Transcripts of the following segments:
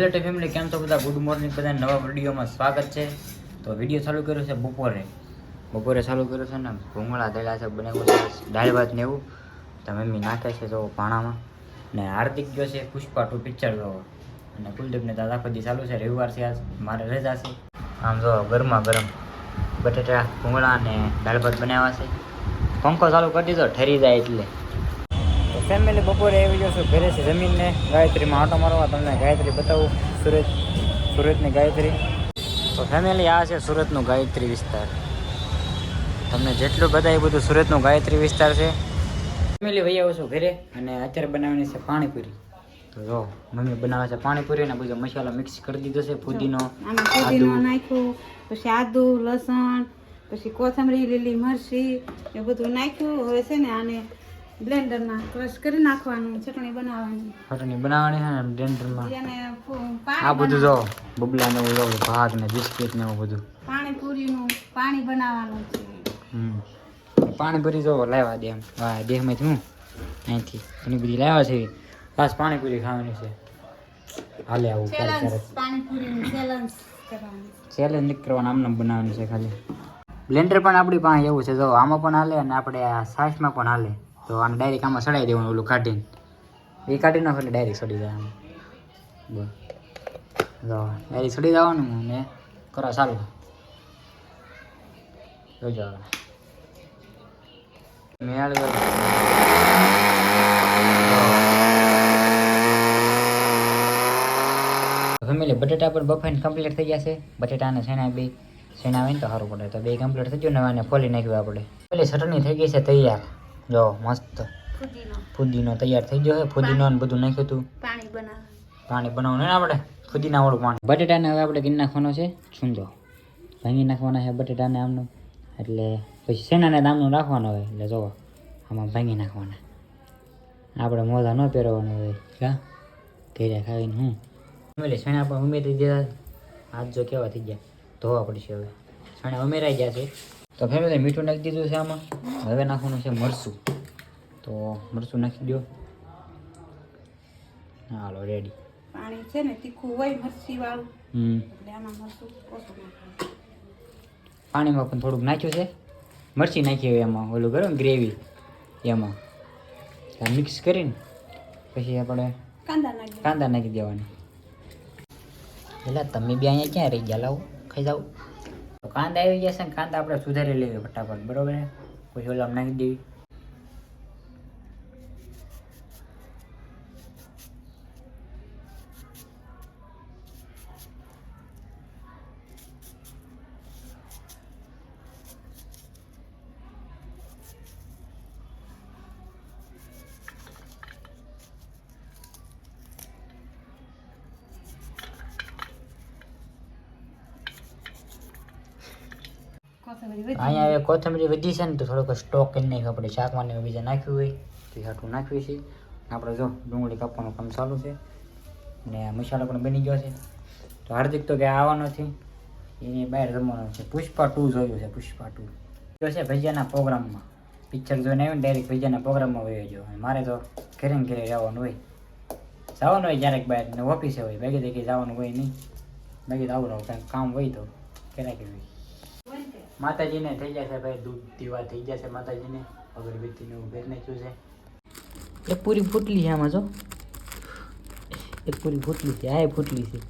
Hello family કેમ છો બધા? ગુડ મોર્નિંગ બધા નવા વિડીયોમાં સ્વાગત છે. તો વીડિયો ચાલુ કર્યો છે બપોરે. બપોરે ચાલુ કર્યો છે ને ભૂંગળા થયેલા છે બનાવ્યું છે, દાળ ભાત ને એવું. તો મમ્મી નાખે છે તો ભાણામાં ને હાર્દિક ગયો છે પુષ્પા ટુ પિક્ચર જોવો. અને કુલદીપને દાદા ખોદી ચાલુ છે, રવિવાર છે આજ. મારે રજા છે. આમ જો ગરમા ગરમ બટેટા ભૂંગળા અને દાળ ભાત બનાવ્યા છે. પંખો ચાલુ કરી દીધો, ઠરી જાય એટલે. ફેમિલી બપોરે આવી જશું ઘરે છે જમીનને. ગાયત્રીમાં આટો મારવા તમને ગાયત્રી બતાવું. સુરત સુરતની ગાયત્રી. તો ફેમિલી આ છે સુરતનું ગાયત્રી વિસ્તાર. તમને જેટલું બધા એ બધું સુરતનું ગાયત્રી વિસ્તાર છે. ફેમિલી વહી આવું છું ઘરે અને અત્યારે બનાવવાની છે પાણીપુરી. તો જો મમ્મી બનાવે છે પાણીપુરી અને બધો મસાલો મિક્સ કરી દીધો છે પુદીનો આમાં પુદીનો. નાખ્યું પછી આદુ લસણ પછી કોથમરી લીલી મરચી એ બધું નાખ્યું. હવે છે ને આને બ્લેન્ડરમાં ક્રશ કરી નાખવાનું ચટણી બનાવવાની. ચટણી બનાવવાની છે ને બ્લેન્ડરમાં. એને આ બધું જો બબલા ને જો ભાત ને બિસ્કિટ ને એવું બધું. પાણીપુરીનું પાણી બનાવવાનું છે. હમ. પાણીપુરી જો લાવ્યા દે એમ. હા દેહમાંથી હું? અહીંથી. ઘણી બધી લાવ્યા છે. ખાસ પાણીપુરી ખાવાની છે. હાલે આવું ક્યારેક પાણીપુરીની ચેલેન્જ કરવાની. ચેલેન્જ કરવાનું આમને બનાવવાની છે ખાલી. બ્લેન્ડર પણ આપણી પાસે એવું છે જો આમાં પણ હાલે અને આપણે આ સાસમાં પણ હાલે. તો આને ડાયરેક્ટ આમાં સડાઈ દેવાનું ઓલું કાઢીને. એ કાઢી નાખો એટલે ડાયરેક્ટ સડી જાય આમ. ડાયરેક્ટ સડી જવાનું ને કરો ચાલુ. જોજો મેળ ફેમિલી, બટેટા પણ બફાઈને કમ્પ્લીટ થઈ ગયા છે. બટેટા અને શેણા બે શેણા હોય તો સારું પડે. તો બે કમ્પ્લીટ થઈ ગયું ને આને ફોલી નાખ્યું આપણે. પેલી ચટણી થઈ ગઈ છે તૈયાર. જો મસ્ત. ફુદીનો. ફુદીનો તૈયાર થઈ ગયો છે. ફુદીનો ને બધું નાખ્યું હતું. પાણી બનાવ પાણી બનાવવાનું ને આપણે? ફુદીના વાળું પાણી. બટેટાને હવે આપણે ગીર નાખવાનો છે છૂંજો ભાંગી નાખવાના છે બટેટાને આમનું. એટલે પછી સેનાને દામનું રાખવાનું હોય? એટલે જોવો આમાં ભાંગી નાખવાના. આપણે મોજા ન પહેરવાના હોય. કા ઘેર્યા ખાવીને હું. ઉમેરી શેણા પણ ઉમેરી દીધા. હાથ જો કેવા થઈ ગયા. ધોવા પડશે હવે. શેણા ઉમેરાઈ ગયા છે? તો ફેમિલી મીઠું નાખી દીધું છે આમાં. હવે નાખવાનું છે મરચું. તો મરચું નાખી દો હાલો રેડી પાણી છે ને તીખું હોય મરચી વાળું. હમ. એટલે આમાં મરચું ઓછું નાખવાનું. પાણીમાં પણ થોડુંક નાખ્યું છે. મરચી નાખી હોય એમાં ઓલું કરો ગ્રેવી એમાં. મિક્સ કરીને પછી આપણે કાંદા નાખી કાંદા નાખી દેવાની. એટલે તમે બી અહીંયા ક્યાં રહી ગયા? લાવો ખાઈ જાઓ. તો કાંદા આવી ગયા છે ને કાંદા આપણે સુધારી લેવી ફટાફટ બરાબર પછી ઓલા નાખી દેવી. અહીંયા હવે કોથમરી વધી છે ને તો થોડોક સ્ટોક કરી નાખ્યો આપણે શાકમાં ને બીજા નાખ્યું હોય તો હાટું નાખ્યું છે. આપણે જો ડુંગળી કાપવાનું કામ ચાલુ છે ને મસાલો પણ બની ગયો છે. તો હાર્દિક તો ક્યાં આવવાનો છે એની બહાર જમવાનો છે. પુષ્પા ટુ જોયું છે પુષ્પા ટુ. જો છે ભજીયાના પ્રોગ્રામમાં. પિક્ચર જોઈને આવ્યું ને ડાયરેક્ટ ભજીયાના પ્રોગ્રામમાં વયો ગયો. મારે તો ઘેરે ઘરે જવાનું હોય. જવાનું હોય ક્યારેક બહાર ને ઓફિસે હોય. બાકી તો જવાનું હોય નહીં. બાકી તો આવું કંઈક કામ હોય તો ક્યારેક હોય. માતાજીને થઈ જશે ભાઈ દૂધ દીવા થઈ જશે માતાજીને. અગરબત્તીને એવું ભેર નાખ્યું છે. એક પૂરી ફૂટલી છે આમાં જો. એક પૂરી ફૂટલી છે આ ફૂટલી છે.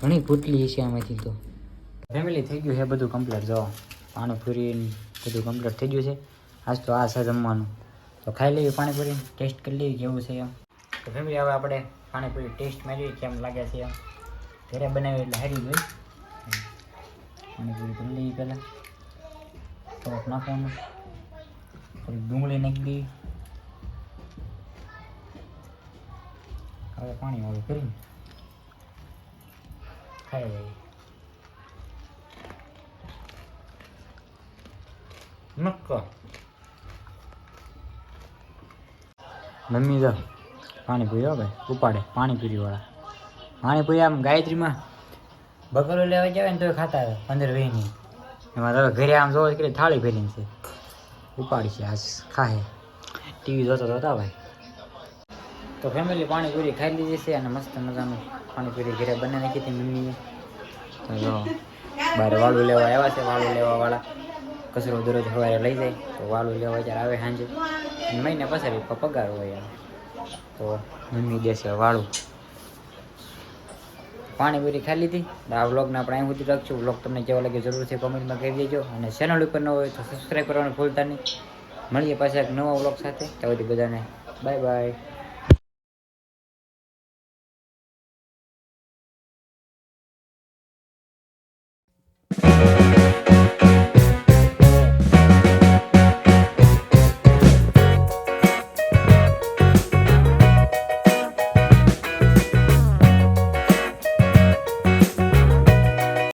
ઘણી ફૂટલી છે આમાંથી તો. ફેમિલી થઈ ગયું છે બધું કમ્પ્લીટ જો. પાણીપુરી બધું કમ્પ્લીટ થઈ ગયું છે. આજ તો આ છે જમવાનું. તો ખાઈ લેવી પાણીપુરી ટેસ્ટ કરી લઈએ કેવું છે એમ. તો ફેમિલી હવે આપણે પાણીપુરી ટેસ્ટ મેળવી કેમ લાગે છે એમ. ઘરે બનાવી એટલે હારી ગઈ. પાણીપુરી કરી લઈએ પહેલાં. થોડોક નાખવાનું થોડી ડુંગળી નાખી દઈએ હવે પાણી વાળું કરીને ખાઈ લઈએ નક્કો મમ્મી જો પાણીપુરી હો ભાઈ ઉપાડે પાણીપુરી વાળા પાણીપુરી આમ ગાયત્રીમાં બકરો લેવા જાય ને તો ખાતા પંદર વહી ની એમાં તમે ઘરે આમ જોવો કે થાળી ભરીને છે. ઉપાડી છે આજ ખાહે. ટીવી જોતો જોતા ભાઈ. તો ફેમિલી પાણીપુરી ખાઈ લીધી છે અને મસ્ત મજાનું પાણીપુરી ઘરે બનાવી નાખી હતી મમ્મીએ. તો જો, બહાર વાળું લેવા આવ્યા છે વાળું લેવા વાળા કચરો દરરોજ સવારે લઈ જાય, તો વાળું લેવા જ્યારે આવે સાંજે. મહિને પછી પગાર હોય તો મમ્મી દેશે વાળું. પાણીપુરી ખાઈ લીધી. આ વ્લોગને આપણે અહીં સુધી રાખશું. વ્લોગ તમને કેવો લાગે જરૂરથી કોમેન્ટમાં કહી દેજો. અને ચેનલ ઉપર ન હોય તો સબસ્ક્રાઈબ કરવાનું ભૂલતા નહીં. મળીએ પાછા એક નવા વ્લોગ સાથે. ત્યાં બધાને બાય બાય